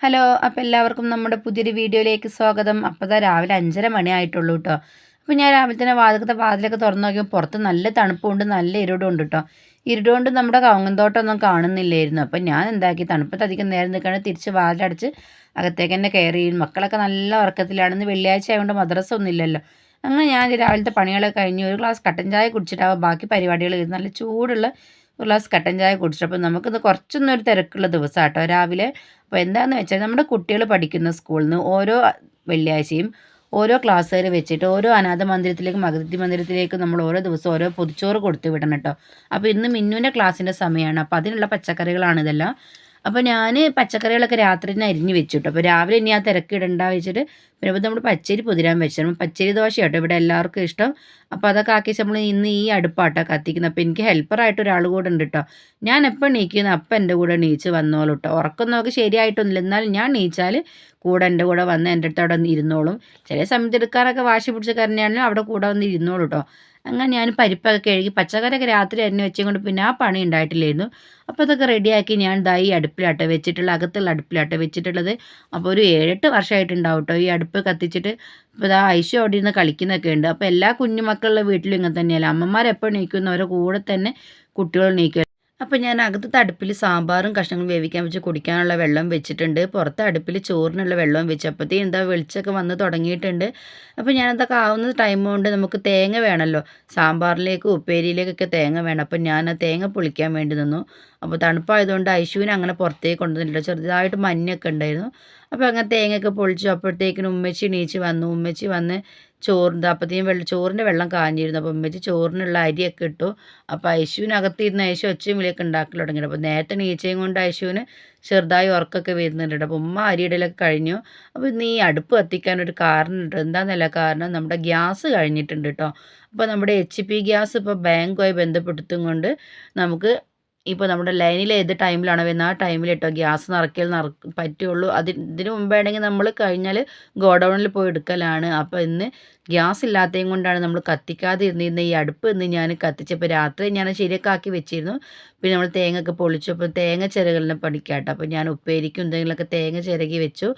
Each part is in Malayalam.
ഹലോ അപ്പോൾ എല്ലാവർക്കും നമ്മുടെ പുതിയൊരു വീഡിയോയിലേക്ക് സ്വാഗതം. അപ്പോൾ ഇതാ രാവിലെ അഞ്ചര മണി ആയിട്ടുള്ളൂ കേട്ടോ അപ്പോൾ ഞാൻ രാവിലെ തന്നെ വാതിലത്തെ വാതിലൊക്കെ തുറന്നു നോക്കിയപ്പോൾ പുറത്ത് നല്ല തണുപ്പുണ്ട് നല്ല ഇരുടും ഉണ്ട് കേട്ടോ ഇരുടുകൊണ്ട് നമ്മുടെ കവുങ്ങന്തോട്ടമൊന്നും കാണുന്നില്ലായിരുന്നു. അപ്പോൾ ഞാൻ എന്താക്കി തണുപ്പത്ത് അധികം നേരം നിൽക്കുകയാണ് തിരിച്ച് വാതിലടച്ച് അകത്തേക്ക് തന്നെ കയറി. മക്കളൊക്കെ നല്ല ഉറക്കത്തിലാണെന്ന് വെള്ളിയാഴ്ച ആയതുകൊണ്ട് മദ്രസ ഒന്നുമില്ലല്ലോ അങ്ങനെ ഞാൻ രാവിലത്തെ പണികളൊക്കെ കഴിഞ്ഞ് ഒരു ഗ്ലാസ് കട്ടൻ ചായ കുടിച്ചിട്ടാവും ബാക്കി പരിപാടികൾ നല്ല ചൂടുള്ള ഒരു ഗ്ലാസ് കട്ടൻ ചായ കുടിച്ചപ്പോൾ നമുക്കിത് കുറച്ചൊന്നും ഒരു തിരക്കുള്ള ദിവസം കേട്ടോ രാവിലെ. അപ്പോൾ എന്താണെന്ന് വെച്ചാൽ നമ്മുടെ കുട്ടികൾ പഠിക്കുന്ന സ്കൂളിൽ നിന്ന് ഓരോ വെള്ളിയാഴ്ചയും ഓരോ ക്ലാസ്സുകാർ വെച്ചിട്ട് ഓരോ അനാഥ മന്ദിരത്തിലേക്കും അഗതി മന്ദിരത്തിലേക്കും നമ്മൾ ഓരോ ദിവസം ഓരോ പൊതിച്ചോറ് കൊടുത്തു വിടണം കേട്ടോ. അപ്പോൾ ഇന്ന് മിന്നുവിന്റെ ക്ലാസ്സിന്റെ സമയമാണ്. അപ്പോൾ അതിനുള്ള പച്ചക്കറികളാണ് ഇതെല്ലാം. അപ്പോൾ ഞാൻ പച്ചക്കറികളൊക്കെ രാത്രി തന്നെ അരിഞ്ഞ് വെച്ചിട്ടു. അപ്പോൾ രാവിലെ ഇനി ആ തിരക്കിടണ്ട വെച്ചിട്ട് പിന്നെ നമ്മൾ പച്ചരി പുതിരാൻ വെച്ചു പച്ചരി ദോശ കേട്ടോ ഇവിടെ എല്ലാവർക്കും ഇഷ്ടം. അപ്പോൾ അതൊക്കെ ആക്കി നമ്മൾ ഇന്ന് ഈ അടുപ്പാട്ടോ കത്തിക്കുന്നത്. അപ്പോൾ എനിക്ക് ഹെൽപ്പറായിട്ട് ഒരാൾ കൂടെ ഉണ്ട് കേട്ടോ ഞാൻ എപ്പോൾ നീക്കുന്നു അപ്പം എന്റെ കൂടെ നീച്ച് വന്നോളൂ കേട്ടോ ഉറക്കം നോക്കി ശരിയായിട്ടൊന്നുമില്ല. എന്നാലും ഞാൻ നീച്ചാൽ കൂടെ എന്റെ കൂടെ വന്ന് എന്റെ അടുത്ത് അവിടെ ഇരുന്നോളും. ചില സമയത്ത് എടുക്കാറൊക്കെ വാശി പിടിച്ച കരഞ്ഞാലും അവിടെ കൂടെ വന്ന് ഇരുന്നോളൂ കേട്ടോ അങ്ങനെ ഞാൻ പരിപ്പൊക്കെ കഴുകി പച്ചക്കറിയൊക്കെ രാത്രി അരിഞ്ഞ് വെച്ചുകൊണ്ട് പിന്നെ ആ പണി ഉണ്ടായിട്ടില്ലായിരുന്നു. അപ്പോൾ അതൊക്കെ റെഡിയാക്കി ഞാൻ ദാ ഈ അടുപ്പിലാട്ടോ വെച്ചിട്ടുള്ള അകത്തുള്ള അടുപ്പിലാട്ടോ വെച്ചിട്ടുള്ളത്. അപ്പോൾ ഒരു ഏഴെട്ട് വർഷമായിട്ടുണ്ടാവും കേട്ടോ ഈ അടുപ്പ് കത്തിച്ചിട്ട്. ഇപ്പോൾ ഇതാ ഐശു അവിടെ ഇരുന്ന് കളിക്കുന്നൊക്കെ ഉണ്ട്. അപ്പോൾ എല്ലാ കുഞ്ഞുമക്കളുടെ വീട്ടിലും ഇങ്ങനെ തന്നെയല്ല? അമ്മമാരെപ്പോൾ നീക്കുന്നവരെ കൂടെ തന്നെ കുട്ടികൾ നീക്കുക അപ്പോൾ ഞാൻ അകത്തത്തെ അടുപ്പിൽ സാമ്പാറും കഷ്ണങ്ങളും വേവിക്കാൻ വെച്ച് കുടിക്കാനുള്ള വെള്ളം വെച്ചിട്ടുണ്ട്. പുറത്ത് അടുപ്പിൽ ചോറിനുള്ള വെള്ളവും വെച്ച്. അപ്പോഴത്തേക്കും എന്താ വെളിച്ചൊക്കെ വന്ന് തുടങ്ങിയിട്ടുണ്ട്. അപ്പോൾ ഞാനതൊക്കെ ആവുന്ന ടൈം കൊണ്ട് നമുക്ക് തേങ്ങ വേണമല്ലോ സാമ്പാറിലേക്ക് ഉപ്പേരിയിലേക്കൊക്കെ തേങ്ങ വേണം. അപ്പോൾ ഞാൻ ആ തേങ്ങ പൊളിക്കാൻ വേണ്ടി നിന്നു. അപ്പോൾ തണുപ്പായതുകൊണ്ട് ഐശുവിനെ അങ്ങനെ പുറത്തേക്ക് കൊണ്ടുവന്നിട്ടില്ല. ചെറുതായിട്ട് മഞ്ഞൊക്കെ ഉണ്ടായിരുന്നു. അപ്പോൾ അങ്ങനെ തേങ്ങയൊക്കെ പൊളിച്ചു. അപ്പോഴത്തേക്കിനും ഉമ്മച്ചി എണീച്ച് വന്നു. ഉമ്മച്ചി വന്ന് ചോറിന്റെ അപ്പത്തേക്കും വെള്ളം ചോറിന്റെ വെള്ളം കാഞ്ഞിരുന്നു. അപ്പം ഉമ്മച്ചി ചോറിനുള്ള അരിയൊക്കെ ഇട്ടു. അപ്പോൾ ഐശുവിനകത്തിരുന്ന് ഐശു ഒച്ചയും വിളിയൊക്കെ ഉണ്ടാക്കൽ തുടങ്ങി അപ്പോൾ നേരത്തെ നീച്ചയും കൊണ്ട് ഐശുവിന് ചെറുതായി ഉറക്കൊക്കെ വരുന്നുണ്ട്. അപ്പോൾ ഉമ്മ അരിയിടലൊക്കെ കഴിഞ്ഞു. അപ്പോൾ നീ അടുപ്പ് കത്തിക്കാൻ ഒരു കാരണമുണ്ട് എന്താണെന്നല്ല കാരണം? നമ്മുടെ ഗ്യാസ് കഴിഞ്ഞിട്ടുണ്ട് കേട്ടോ അപ്പോൾ നമ്മുടെ എച്ച് പി ഗ്യാസ് ഇപ്പോൾ ബാങ്കുമായി ബന്ധപ്പെടുത്തും കൊണ്ട് നമുക്ക് ഇപ്പോൾ നമ്മുടെ ലൈനിൽ ഏത് ടൈമിലാണോ വരുന്നത് ആ ടൈമിൽ കേട്ടോ ഗ്യാസ് നിറയ്ക്കൽ നിറ പറ്റുള്ളൂ. അതിന് മുമ്പാണെങ്കിൽ നമ്മൾ കഴിഞ്ഞാൽ ഗോഡൗണിൽ പോയി എടുക്കലാണ്. അപ്പോൾ ഇന്ന് ഗ്യാസ് ഇല്ലാത്തതും കൊണ്ടാണ് നമ്മൾ കത്തിക്കാതെ ഇരുന്നിരുന്ന ഈ അടുപ്പ് ഇന്ന് ഞാൻ കത്തിച്ചപ്പോൾ രാത്രി ഞാൻ ശരിയൊക്കെ വെച്ചിരുന്നു. പിന്നെ നമ്മൾ തേങ്ങ ഒക്കെ പൊളിച്ചപ്പോൾ തേങ്ങ ചിരകളിനെ പഠിക്കാട്ടോ അപ്പോൾ ഞാൻ ഉപ്പേരിക്കും എന്തെങ്കിലുമൊക്കെ തേങ്ങ ചിരകി വെച്ചു.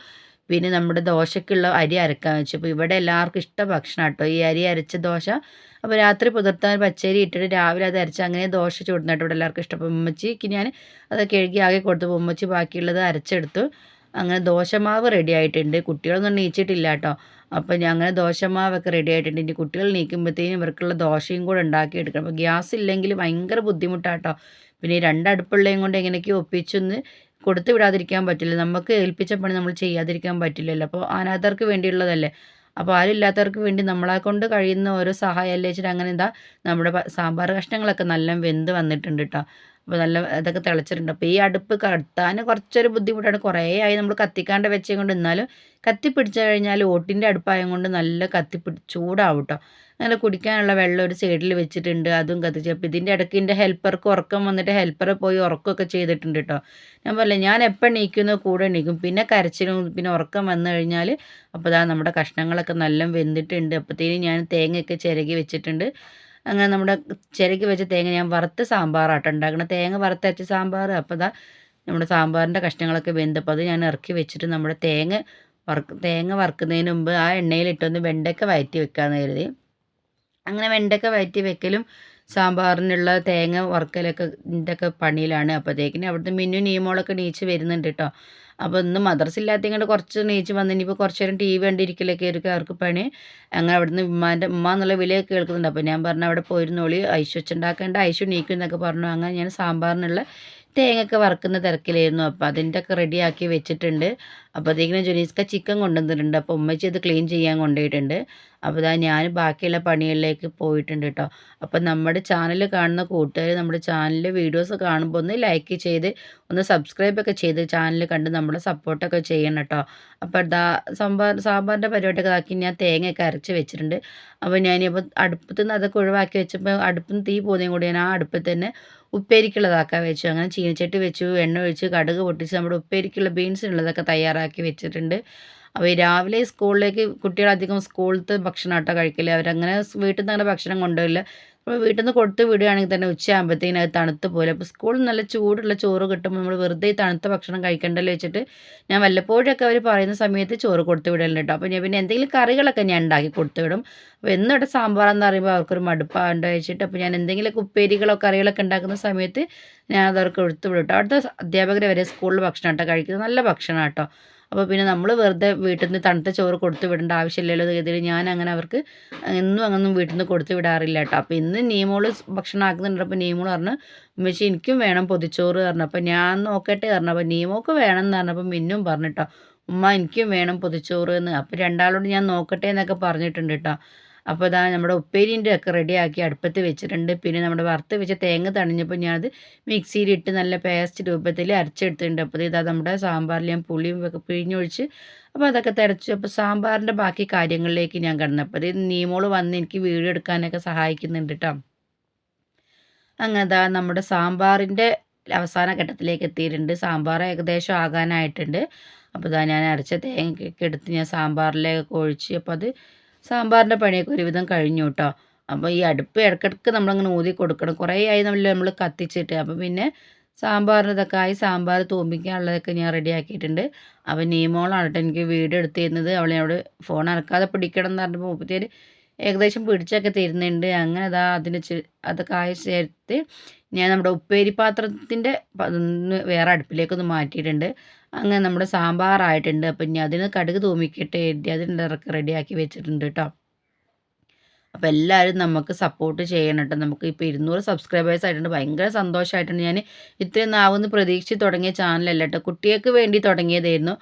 പിന്നെ നമ്മുടെ ദോശക്കുള്ള അരി അരക്കാൻ വെച്ചു. അപ്പോൾ ഇവിടെ എല്ലാവർക്കും ഇഷ്ട ഭക്ഷണം കേട്ടോ ഈ അരി അരച്ച ദോശ അപ്പോൾ രാത്രി പുതിർത്താൻ പച്ചരി ഇട്ടിട്ട് രാവിലെ അത് അരച്ച് അങ്ങനെ ദോശ ചൂടുന്നിട്ട് ഇവിടെ എല്ലാവർക്കും ഇഷ്ടം. അപ്പോൾ ഉമ്മച്ചിക്ക് ഞാൻ അതൊക്കെ എഴുകി ആകെ കൊടുത്തു. ഉമ്മച്ചി ബാക്കിയുള്ളത് അരച്ചെടുത്തു. അങ്ങനെ ദോശമാവ് റെഡി ആയിട്ടുണ്ട്. കുട്ടികളൊന്നും നീച്ചിട്ടില്ല കേട്ടോ. അപ്പോൾ ഞാൻ അങ്ങനെ ദോശമാവൊക്കെ റെഡി ആയിട്ടുണ്ട്. ഇനി കുട്ടികൾ നീക്കുമ്പോഴത്തേനും ഇവർക്കുള്ള ദോശയും കൂടെ ഉണ്ടാക്കി എടുക്കണം. അപ്പോൾ ഗ്യാസ് ഇല്ലെങ്കിൽ ഭയങ്കര ബുദ്ധിമുട്ടാട്ടോ. പിന്നെ ഈ രണ്ടടുപ്പുള്ളതും കൊണ്ട് എങ്ങനെയൊക്കെയോ ഒപ്പിച്ചൊന്ന് കൊടുത്തു വിടാതിരിക്കാൻ പറ്റില്ല. നമുക്ക് ഏൽപ്പിച്ച പണി നമ്മൾ ചെയ്യാതിരിക്കാൻ പറ്റില്ലല്ലോ. അപ്പോൾ അനാഥർക്ക് വേണ്ടിയുള്ളതല്ലേ? അപ്പോൾ ആരുമില്ലാത്തവർക്ക് വേണ്ടി നമ്മളെ കൊണ്ട് കഴിയുന്ന ഓരോ സഹായം അല്ലേ വെച്ചിട്ട് അങ്ങനെ എന്താ നമ്മുടെ സാമ്പാർ കഷ്ണങ്ങളൊക്കെ നല്ല വെന്ത് വന്നിട്ടുണ്ട് കേട്ടോ അപ്പോൾ നല്ല ഇതൊക്കെ തിളച്ചിട്ടുണ്ട്. അപ്പോൾ ഈ അടുപ്പ് കത്താൻ കുറച്ചൊരു ബുദ്ധിമുട്ടാണ്. കുറേ ആയി നമ്മൾ കത്തിക്കാണ്ട് വെച്ചത് കൊണ്ട് എന്നാലും കത്തിപ്പിടിച്ചു കഴിഞ്ഞാൽ ഓട്ടിന്റെ അടുപ്പായത് കൊണ്ട് നല്ല കത്തിപ്പിടി ചൂടാവും കേട്ടോ അങ്ങനെ കുടിക്കാനുള്ള വെള്ളം ഒരു സൈഡിൽ വെച്ചിട്ടുണ്ട്. അതും കത്തിച്ച്. അപ്പോൾ ഇതിന്റെ ഇടയ്ക്ക് എന്റെ ഹെൽപ്പർക്ക് ഉറക്കം വന്നിട്ട് ഹെൽപ്പറെ പോയി ഉറക്കമൊക്കെ ചെയ്തിട്ടുണ്ട് കേട്ടോ ഞാൻ പറയില്ല ഞാൻ എപ്പോൾ എണീക്കുന്നോ കൂടെ എണീക്കും. പിന്നെ കരച്ചിലും പിന്നെ ഉറക്കം വന്നു കഴിഞ്ഞാൽ അപ്പോൾ ഇതാ നമ്മുടെ കഷ്ണങ്ങളൊക്കെ നല്ല വെന്തിട്ടുണ്ട്. അപ്പോഴത്തേനും ഞാൻ തേങ്ങയൊക്കെ ചിരകി വെച്ചിട്ടുണ്ട്. അങ്ങനെ നമ്മുടെ ചിരക്ക് വെച്ച തേങ്ങ ഞാൻ വറുത്ത് സാമ്പാറാട്ടോ ഉണ്ടാക്കണം. തേങ്ങ വറുത്തരച്ച സാമ്പാർ അപ്പോൾ ഇതാ നമ്മുടെ സാമ്പാറിന്റെ കഷ്ണങ്ങളൊക്കെ വെന്തപ്പോൾ അത് ഞാൻ ഇറക്കി വെച്ചിട്ട് നമ്മുടെ തേങ്ങ വറുക്ക് തേങ്ങ വറുക്കുന്നതിന് മുമ്പ് ആ എണ്ണയിലിട്ടൊന്ന് വെണ്ടയ്ക്ക വയറ്റി വെക്കാമെന്ന് കരുതി. അങ്ങനെ വെണ്ടയ്ക്ക വയറ്റി വെക്കലും സാമ്പാറിനുള്ള തേങ്ങ വറുക്കലൊക്കെ ഒക്കെ പണിയിലാണ്. അപ്പോഴത്തേക്കിന് അവിടുത്തെ മിന്നു നീമോളൊക്കെ നീച്ച് വരുന്നുണ്ട് കേട്ടോ അപ്പോൾ ഇന്ന് മദ്രസ ഇല്ലാത്തങ്ങോട്ട് കുറച്ച് നീച്ച് വന്ന് ഇനിയിപ്പോൾ കുറച്ച് നേരം ടി വി കണ്ടിരിക്കലൊക്കെ ആയിരിക്കും അവർക്ക് പണി. അങ്ങനെ അവിടുന്ന് ഉമ്മാന്റെ ഉമ്മ എന്നുള്ള വിലയൊക്കെ കേൾക്കുന്നുണ്ട്. അപ്പോൾ ഞാൻ പറഞ്ഞു അവിടെ പോയിരുന്നോളി ഐശു വെച്ചുണ്ടാക്കേണ്ട ഐശു നീക്കും എന്നൊക്കെ പറഞ്ഞു. അങ്ങനെ ഞാൻ സാമ്പാറിനുള്ള തേങ്ങയൊക്കെ വറുക്കുന്ന തിരക്കിലായിരുന്നു. അപ്പോൾ അതിന്റെ ഒക്കെ റെഡിയാക്കി വെച്ചിട്ടുണ്ട്. അപ്പോഴത്തേക്കിനും ജുനീസ്ക ചിക്കൻ കൊണ്ടുവന്നിട്ടുണ്ട്. അപ്പോൾ ഉമ്മച്ചി അത് ക്ലീൻ ചെയ്യാൻ കൊണ്ടുപോയിട്ടുണ്ട്. അപ്പോൾ ഇതാ ഞാൻ ബാക്കിയുള്ള പണികളിലേക്ക് പോയിട്ടുണ്ട് കേട്ടോ അപ്പോൾ നമ്മുടെ ചാനൽ കാണുന്ന കൂട്ടുകാർ നമ്മുടെ ചാനലിൽ വീഡിയോസ് കാണുമ്പോൾ ഒന്ന് ലൈക്ക് ചെയ്ത് ഒന്ന് സബ്സ്ക്രൈബ് ഒക്കെ ചെയ്ത് ചാനൽ കണ്ട് നമ്മളെ സപ്പോർട്ടൊക്കെ ചെയ്യണം കേട്ടോ അപ്പോൾ ഇതാ സാമ്പാർ സാമ്പാറിന്റെ പരിപാടിയൊക്കെ ആക്കി ഞാൻ തേങ്ങയൊക്കെ അരച്ച് വെച്ചിട്ടുണ്ട്. അപ്പോൾ ഞാനിപ്പോൾ അടുപ്പത്ത് നിന്ന് അതൊക്കെ ഒഴിവാക്കി വെച്ചപ്പോൾ അടുപ്പിൽ തീ പോകുന്നതും കൂടി ഞാൻ ആ അടുപ്പിൽ തന്നെ ഉപ്പേരിക്കുള്ളതാക്കാൻ വെച്ചു. അങ്ങനെ ചീനച്ചട്ടി വെച്ചു എണ്ണ ഒഴിച്ച് കടുക് പൊട്ടിച്ച് നമ്മുടെ ഉപ്പേരിക്കുള്ള ബീൻസിനുള്ളതൊക്കെ തയ്യാറാക്കി വെച്ചിട്ടുണ്ട്. ഈ രാവിലെ സ്കൂളിലേക്ക് കുട്ടികൾ അധികം സ്കൂളിലത്തെ ഭക്ഷണം ആട്ടോ കഴിക്കില്ല അവരങ്ങനെ വീട്ടിൽ നിന്ന് അങ്ങനെ ഭക്ഷണം കൊണ്ടുപോയില്ല അപ്പോൾ വീട്ടിൽ നിന്ന് കൊടുത്ത് വിടുകയാണെങ്കിൽ തന്നെ ഉച്ചയാകുമ്പോഴത്തേനും അത് തണുത്ത് പോലെ അപ്പോൾ സ്കൂളിൽ നല്ല ചൂടുള്ള ചോറ് കിട്ടുമ്പോൾ നമ്മൾ വെറുതെ തണുത്ത ഭക്ഷണം കഴിക്കണ്ടല്ലോ വെച്ചിട്ട് ഞാൻ വല്ലപ്പോഴൊക്കെ അവർ പറയുന്ന സമയത്ത് ചോറ് കൊടുത്ത് വിടലുണ്ട് കേട്ടോ. അപ്പോൾ ഞാൻ പിന്നെ എന്തെങ്കിലും കറികളൊക്കെ ഞാൻ ഉണ്ടാക്കി കൊടുത്ത് വിടും. അപ്പോൾ എന്നിവിടെ സാമ്പാറെന്ന് പറയുമ്പോൾ അവർക്കൊരു മടുപ്പാണ്ട് വെച്ചിട്ട് അപ്പോൾ ഞാൻ എന്തെങ്കിലും ഉപ്പേരികളോ കറികളൊക്കെ ഉണ്ടാക്കുന്ന സമയത്ത് ഞാൻ അതവർക്ക് കൊടുത്ത് വിടും കേട്ടോ. അവിടുത്തെ അധ്യാപകർ വരെ സ്കൂളിൽ ഭക്ഷണം കേട്ടോ കഴിക്കുന്നത്. നല്ല ഭക്ഷണം കേട്ടോ അപ്പോൾ പിന്നെ നമ്മൾ വെറുതെ വീട്ടിൽ നിന്ന് തണുത്ത ചോറ് കൊടുത്തു വിടേണ്ട ആവശ്യമില്ലല്ലോ എന്ന് ഞാൻ അങ്ങനെ അവർക്ക് എന്നും അങ്ങൊന്നും വീട്ടിൽ നിന്ന് കൊടുത്തു വിടാറില്ല കേട്ടോ. അപ്പോൾ ഇന്ന് നീമോൾ ഭക്ഷണം ആക്കുന്നുണ്ട്. അപ്പോൾ നീമോൾ പറഞ്ഞു ഉമ്മച്ചി എനിക്കും വേണം പൊതിച്ചോറ് പറഞ്ഞു. അപ്പോൾ ഞാൻ നോക്കട്ടെ പറഞ്ഞു. അപ്പോൾ നീമോക്ക് വേണം എന്ന് പറഞ്ഞപ്പോൾ മിന്നും പറഞ്ഞിട്ടോ ഉമ്മ എനിക്കും വേണം പൊതിച്ചോറ് എന്ന്. അപ്പോൾ രണ്ടാളോട് ഞാൻ നോക്കട്ടെ എന്നൊക്കെ പറഞ്ഞിട്ടുണ്ട് കേട്ടോ. അപ്പോൾ ഇതാ നമ്മുടെ ഉപ്പേരിന്റെ ഒക്കെ റെഡിയാക്കി അടുപ്പത്ത് വെച്ചിട്ടുണ്ട്. പിന്നെ നമ്മുടെ വറുത്ത് വെച്ച തേങ്ങ തണിഞ്ഞപ്പോൾ ഞാനത് മിക്സിയിലിട്ട് നല്ല പേസ്റ്റ് രൂപത്തിൽ അരച്ചെടുത്തിട്ടുണ്ട്. അപ്പോൾ ഇതാ നമ്മുടെ സാമ്പാറിൽ ഞാൻ പുളിയും ഒക്കെ പിഴിഞ്ഞൊഴിച്ച് അപ്പോൾ അതൊക്കെ തിരച്ചു അപ്പോൾ സാമ്പാറിന്റെ ബാക്കി കാര്യങ്ങളിലേക്ക് ഞാൻ കടന്നപ്പോൾ ഇത് നീമോൾ വന്ന് എനിക്ക് വീഡിയോ എടുക്കാനൊക്കെ സഹായിക്കുന്നുണ്ട് കേട്ടോ അങ്ങനെ ദാ നമ്മുടെ സാമ്പാറിന്റെ അവസാന ഘട്ടത്തിലേക്ക് എത്തിയിട്ടുണ്ട്. സാമ്പാർ ഏകദേശം ആകാനായിട്ടുണ്ട്. അപ്പോൾ ഇതാ ഞാൻ അരച്ച തേങ്ങയൊക്കെ എടുത്ത് ഞാൻ സാമ്പാറിലേക്ക് ഒഴിച്ച് അപ്പോൾ അത് സാമ്പാറിന്റെ പണിയൊക്കെ ഒരുവിധം കഴിഞ്ഞു കേട്ടോ അപ്പോൾ ഈ അടുപ്പ് ഇടയ്ക്കിടയ്ക്ക് നമ്മളങ്ങനെ ഊതി കൊടുക്കണം. കുറേ ആയി നമ്മൾ നമ്മൾ കത്തിച്ചിട്ട്. അപ്പോൾ പിന്നെ സാമ്പാറിനതൊക്കെ ആയി സാമ്പാർ തൂമ്പിക്കാനുള്ളതൊക്കെ ഞാൻ റെഡിയാക്കിയിട്ടുണ്ട് അപ്പോൾ നീമോളാണ് കേട്ടോ എനിക്ക് വീഡിയോ എടുത്ത് തരുന്നത്. അവളെ അവിടെ ഫോൺ അനക്കാതെ പിടിക്കണം എന്ന് പറഞ്ഞപ്പോൾ മുപ്പത്തിയേര് ഏകദേശം പിടിച്ചൊക്കെ തരുന്നുണ്ട്. അങ്ങനെ അതാ അതിന് അതൊക്കെ ആയി ചേർത്ത് ഞാൻ നമ്മുടെ ഉപ്പേരി പാത്രത്തിന്റെ വേറെ അടുപ്പിലേക്കൊന്ന് മാറ്റിയിട്ടുണ്ട്. അങ്ങനെ നമ്മുടെ സാമ്പാറായിട്ടുണ്ട്. അപ്പം ഇനി അതിന് കടുക് തൂമിക്കിട്ട് എഴുതി അതിന്റെ റെഡിയാക്കി വെച്ചിട്ടുണ്ട് കേട്ടോ അപ്പോൾ എല്ലാവരും നമുക്ക് സപ്പോർട്ട് ചെയ്യണം കേട്ടോ നമുക്ക് ഇപ്പോൾ ഇരുന്നൂറ് സബ്സ്ക്രൈബേഴ്സ് ആയിട്ടുണ്ട്. ഭയങ്കര സന്തോഷമായിട്ടുണ്ട് ഞാൻ ഇത്രയും നാവെന്ന് പ്രതീക്ഷിച്ച് തുടങ്ങിയ ചാനലല്ല കേട്ടോ കുട്ടികൾക്ക് വേണ്ടി തുടങ്ങിയതായിരുന്നു.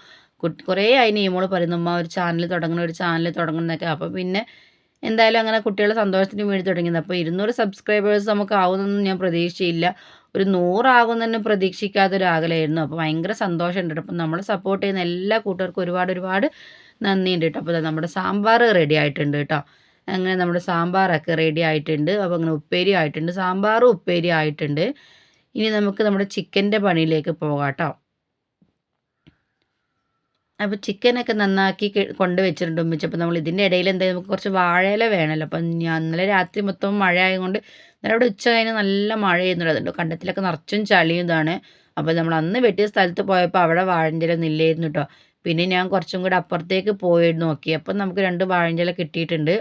കുറേ ആയി നീമോൾ പറയുന്നു അമ്മ ഒരു ചാനൽ തുടങ്ങണം ഒരു ചാനൽ തുടങ്ങണം എന്നൊക്കെ. അപ്പോൾ പിന്നെ എന്തായാലും അങ്ങനെ കുട്ടികളെ സന്തോഷത്തിന് വേണ്ടി തുടങ്ങിയത്. അപ്പോൾ ഇരുന്നൂറ് സബ്സ്ക്രൈബേഴ്സ് നമുക്ക് ആവുമെന്നൊന്നും ഞാൻ പ്രതീക്ഷയില്ല ഒരു നൂറാകുമെന്ന് പ്രതീക്ഷിക്കാത്തൊരാകലായിരുന്നു അപ്പോൾ ഭയങ്കര സന്തോഷമുണ്ട് അപ്പോൾ നമ്മളെ സപ്പോർട്ട് ചെയ്യുന്ന എല്ലാ കൂട്ടുകാർക്കും ഒരുപാട് ഒരുപാട് നന്ദിയുണ്ട് കേട്ടോ. അപ്പോൾ നമ്മുടെ സാമ്പാർ റെഡി ആയിട്ടുണ്ട് കേട്ടോ. അങ്ങനെ നമ്മുടെ സാമ്പാറൊക്കെ റെഡി ആയിട്ടുണ്ട്. അപ്പോൾ അങ്ങനെ ഉപ്പേരി ആയിട്ടുണ്ട്. സാമ്പാറും ഉപ്പേരി ആയിട്ടുണ്ട്. ഇനി നമുക്ക് നമ്മുടെ ചിക്കന്റെ പണിയിലേക്ക് പോകാം കേട്ടോ. അപ്പോൾ ചിക്കനൊക്കെ നന്നാക്കി കൊണ്ട് വെച്ചിട്ടുണ്ട് ഉമ്മിച്ച്. അപ്പോൾ നമ്മൾ ഇതിന്റെ ഇടയിൽ എന്തായാലും നമുക്ക് കുറച്ച് വാഴയില വേണമല്ലോ. അപ്പം ഞാൻ ഇന്നലെ രാത്രി മൊത്തം മഴ ആയതുകൊണ്ട് ഇന്നലെ അവിടെ ഉച്ച കഴിഞ്ഞ് നല്ല മഴ ചെയ്യുന്നുണ്ട് കണ്ടത്തിലൊക്കെ നിറച്ചും ചളിയും ഇതാണ്. അപ്പോൾ നമ്മൾ അന്ന് വെട്ടിയ സ്ഥലത്ത് പോയപ്പോൾ അവിടെ വാഴഞ്ചില നില്ലായിരുന്നു കേട്ടോ. പിന്നെ ഞാൻ കുറച്ചും കൂടെ അപ്പുറത്തേക്ക് പോയി നോക്കി. അപ്പം നമുക്ക് രണ്ട് വാഴഞ്ചില കിട്ടിയിട്ടുണ്ട്.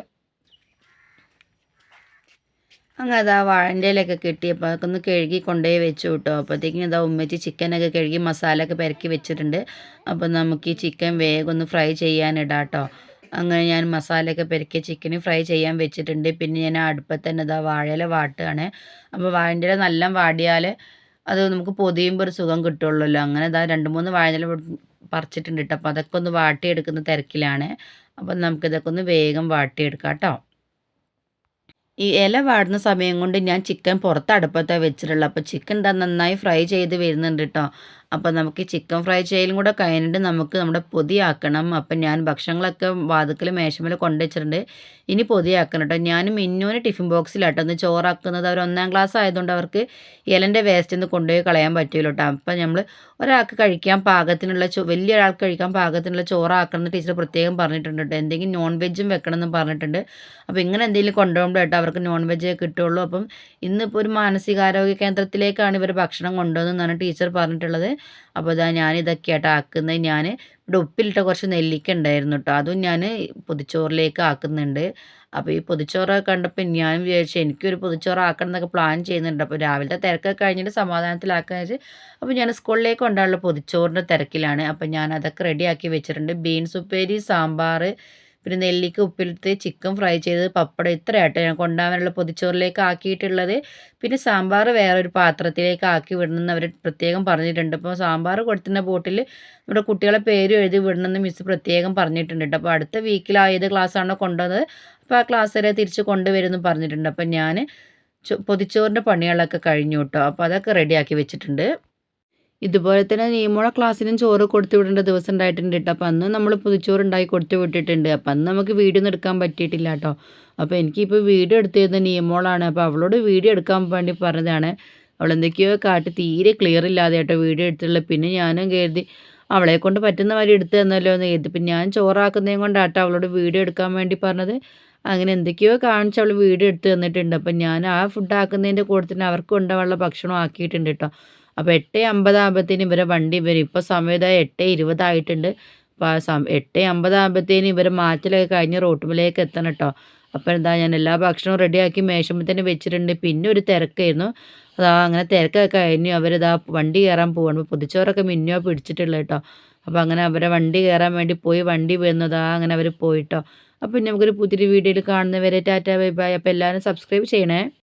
അങ്ങനെ അതാ വാഴന്റെയിലൊക്കെ കിട്ടിയപ്പോൾ അതൊക്കെ ഒന്ന് കഴുകി കൊണ്ടുപോയി വെച്ചു കേട്ടോ അപ്പോഴത്തേക്കും ഇതാ ഉമ്മച്ചി ചിക്കനൊക്കെ കഴുകി മസാലയൊക്കെ പെരക്കി വെച്ചിട്ടുണ്ട്. അപ്പോൾ നമുക്ക് ഈ ചിക്കൻ വേഗം ഒന്ന് ഫ്രൈ ചെയ്യാനിടാം കേട്ടോ അങ്ങനെ ഞാൻ മസാലയൊക്കെ പെരക്കി ചിക്കൻ ഫ്രൈ ചെയ്യാൻ വെച്ചിട്ടുണ്ട്. പിന്നെ ഞാൻ അടുപ്പത്ത് തന്നെ ഇതാ വാഴയില വാട്ടുകയാണ്. അപ്പോൾ വാഴന്റെ ഇല നല്ല വാടിയാൽ അത് നമുക്ക് പൊതിയുമ്പോൾ ഒരു സുഖം കിട്ടുള്ളല്ലോ. അങ്ങനെ ഇതാ രണ്ട് മൂന്ന് വാഴയില പറിച്ചിട്ടുണ്ട് കേട്ടോ അപ്പോൾ അതൊക്കെ ഒന്ന് വാട്ടിയെടുക്കുന്ന തിരക്കിലാണ്. അപ്പം നമുക്കിതൊക്കെ ഒന്ന് വേഗം വാട്ടിയെടുക്കാം കേട്ടോ ഈ ഇല വാടുന്ന സമയം കൊണ്ട് ഞാൻ ചിക്കൻ പുറത്ത് അടുപ്പത്താണ് വെച്ചിട്ടുള്ളത് അപ്പോൾ ചിക്കൻ എന്താ നന്നായി ഫ്രൈ ചെയ്ത് വരുന്നുണ്ട് കേട്ടോ അപ്പോൾ നമുക്ക് ചിക്കൻ ഫ്രൈ ചെയ്യലും കൂടെ കഴിഞ്ഞിട്ട് നമുക്ക് നമ്മുടെ പൊതിയാക്കണം. അപ്പം ഞാൻ ഭക്ഷണങ്ങളൊക്കെ വാതുക്കൽ മേശമേൽ കൊണ്ടുവച്ചിട്ടുണ്ട്. ഇനി പൊതിയാക്കണം കേട്ടോ. ഞാൻ മിന്നൂന് ടിഫിൻ ബോക്സിലാട്ടോ. ഒന്ന് ചോറാക്കുന്നത് അവർ ഒന്നാം ക്ലാസ് ആയതുകൊണ്ട് അവർക്ക് ഇലന്റെ വേസ്റ്റ് ഒന്ന് കൊണ്ടുപോയി കളയാൻ പറ്റുമല്ലോ കേട്ടോ. അപ്പം നമ്മൾ ഒരാൾക്ക് കഴിക്കാൻ പാകത്തിനുള്ള ചോ വലിയ ഒരാൾക്ക് കഴിക്കാൻ പാകത്തിനുള്ള ചോറാക്കണം എന്ന് ടീച്ചർ പ്രത്യേകം പറഞ്ഞിട്ടുണ്ട് കേട്ടോ. എന്തെങ്കിലും നോൺ വെജും വെക്കണം എന്ന് പറഞ്ഞിട്ടുണ്ട്. അപ്പോൾ ഇങ്ങനെ എന്തെങ്കിലും കൊണ്ടുപോകുമ്പോൾ കേട്ടോ അവർക്ക് നോൺ വെജേ കിട്ടുള്ളൂ അപ്പം ഇന്നിപ്പോൾ ഒരു മാനസികാരോഗ്യ കേന്ദ്രത്തിലേക്കാണ് ഇവർ ഭക്ഷണം കൊണ്ടുവന്നതെന്നാണ് ടീച്ചർ പറഞ്ഞിട്ടുള്ളത്. അപ്പോൾ ഇതാ ഞാനിതൊക്കെയായിട്ട് ആക്കുന്നത്. ഞാൻ ഇവിടെ ഉപ്പിലിട്ട കുറച്ച് നെല്ലിക്ക ഉണ്ടായിരുന്നു കേട്ടോ അതും ഞാൻ പൊതിച്ചോറിലേക്ക് ആക്കുന്നുണ്ട്. അപ്പോൾ ഈ പൊതിച്ചോറൊക്കെ കണ്ടപ്പോൾ ഞാൻ വിചാരിച്ചു എനിക്കൊരു പൊതിച്ചോറ് ആക്കണം എന്നൊക്കെ പ്ലാൻ ചെയ്യുന്നുണ്ട്. അപ്പോൾ രാവിലത്തെ തിരക്കൊക്കെ കഴിഞ്ഞിട്ട് സമാധാനത്തിലാക്കാൻ അപ്പോൾ ഞാൻ സ്കൂളിലേക്ക് കൊണ്ടാനുള്ള പൊതിച്ചോറിന്റെ തിരക്കിലാണ്. അപ്പോൾ ഞാൻ അതൊക്കെ റെഡിയാക്കി വെച്ചിട്ടുണ്ട്. ബീൻസ് ഉപ്പേരി സാമ്പാർ പിന്നെ നെല്ലിക്ക ഉപ്പിലിട്ട് ചിക്കൻ ഫ്രൈ ചെയ്ത് പപ്പടം ഇത്രയായിട്ട് ഞാൻ കൊണ്ടുപോകാനുള്ള പൊതിച്ചോറിലേക്ക് ആക്കിയിട്ടുള്ളത്. പിന്നെ സാമ്പാർ വേറൊരു പാത്രത്തിലേക്ക് ആക്കി വിടണമെന്ന് അവർ പ്രത്യേകം പറഞ്ഞിട്ടുണ്ട്. അപ്പോൾ സാമ്പാർ കൊടുത്തുന്ന ബോട്ടിൽ നമ്മുടെ കുട്ടികളെ പേര് എഴുതി വിടണമെന്ന് മിസ് പ്രത്യേകം പറഞ്ഞിട്ടുണ്ട് അപ്പോൾ അടുത്ത വീക്കിൽ ആ ഏത് ക്ലാസ്സാണോ കൊണ്ടുവന്നത് അപ്പോൾ ആ ക്ലാസ് വരെ തിരിച്ച് കൊണ്ടുവരുമെന്ന് പറഞ്ഞിട്ടുണ്ട്. അപ്പോൾ ഞാൻ പൊതിച്ചോറിന്റെ പണികളൊക്കെ കഴിഞ്ഞു കേട്ടോ. അപ്പോൾ അതൊക്കെ റെഡിയാക്കി വെച്ചിട്ടുണ്ട്. ഇതുപോലെ തന്നെ നീമോള ക്ലാസ്സിനും ചോറ് കൊടുത്തു വിടേണ്ട ദിവസം ഉണ്ടായിട്ടുണ്ട് കേട്ടോ. അപ്പം അന്ന് നമ്മൾ പുതുച്ചോറ് ഉണ്ടായി കൊടുത്തു വിട്ടിട്ടുണ്ട്. അപ്പം അന്ന് നമുക്ക് വീഡിയോ ഒന്നും എടുക്കാൻ പറ്റിയിട്ടില്ല കേട്ടോ. അപ്പോൾ എനിക്കിപ്പോൾ വീഡിയോ എടുത്തിരുന്ന നീമോളാണ് അപ്പോൾ അവളോട് വീഡിയോ എടുക്കാൻ വേണ്ടി പറഞ്ഞതാണ്. അവൾ എന്തൊക്കെയോ കാട്ടി തീരെ ക്ലിയർ ഇല്ലാതെ കേട്ടോ വീഡിയോ എടുത്തിട്ടുള്ള പിന്നെ ഞാനും കരുതി അവളെ കൊണ്ട് പറ്റുന്ന വരെ എടുത്തു തന്നല്ലോ എന്ന് കരുതി. പിന്നെ ഞാൻ ചോറാക്കുന്നതും കൊണ്ടാട്ടോ അവളോട് വീഡിയോ എടുക്കാൻ വേണ്ടി പറഞ്ഞത്. അങ്ങനെ എന്തൊക്കെയോ കാണിച്ച് അവൾ വീഡിയോ എടുത്ത് തന്നിട്ടുണ്ട്. അപ്പം ഞാൻ ആ ഫുഡ് ആക്കുന്നതിന്റെ കൂടെ തന്നെ അവർക്ക് കൊണ്ടുപോകാനുള്ള ഭക്ഷണം ആക്കിയിട്ടുണ്ട് കേട്ടോ. അപ്പോൾ എട്ട് അമ്പതാകുമ്പോഴത്തേനും ഇവരെ വണ്ടി വരും ഇപ്പോൾ സമയം എട്ട് ഇരുപതായിട്ടുണ്ട്. അപ്പോൾ സം എട്ട് അമ്പതാകുമ്പോഴത്തേനും ഇവരെ മാറ്റലൊക്കെ കഴിഞ്ഞ് റോട്ടുമിലേക്ക് എത്തണം കേട്ടോ അപ്പോൾ എന്താ ഞാൻ എല്ലാ ഭക്ഷണവും റെഡിയാക്കി മേശമ്മ തന്നെ വെച്ചിട്ടുണ്ട്. പിന്നെ ഒരു തിരക്കായിരുന്നു. അതാ അങ്ങനെ തിരക്കൊക്കെ കഴിഞ്ഞു അവരിതാ വണ്ടി കയറാൻ പോവാണ്. പൊതിച്ചോറൊക്കെ മിന്നോ പിടിച്ചിട്ടുള്ളത് കേട്ടോ അപ്പോൾ അങ്ങനെ അവരെ വണ്ടി കയറാൻ വേണ്ടി പോയി വണ്ടി വരുന്നതാ അങ്ങനെ അവർ പോയിട്ടോ അപ്പോൾ പിന്നെ നമുക്കൊരു പുതിയൊരു വീഡിയോയിൽ കാണുന്നവരെ ടാറ്റ ബൈ ബൈ. അപ്പോൾ എല്ലാവരും സബ്സ്ക്രൈബ് ചെയ്യണേ.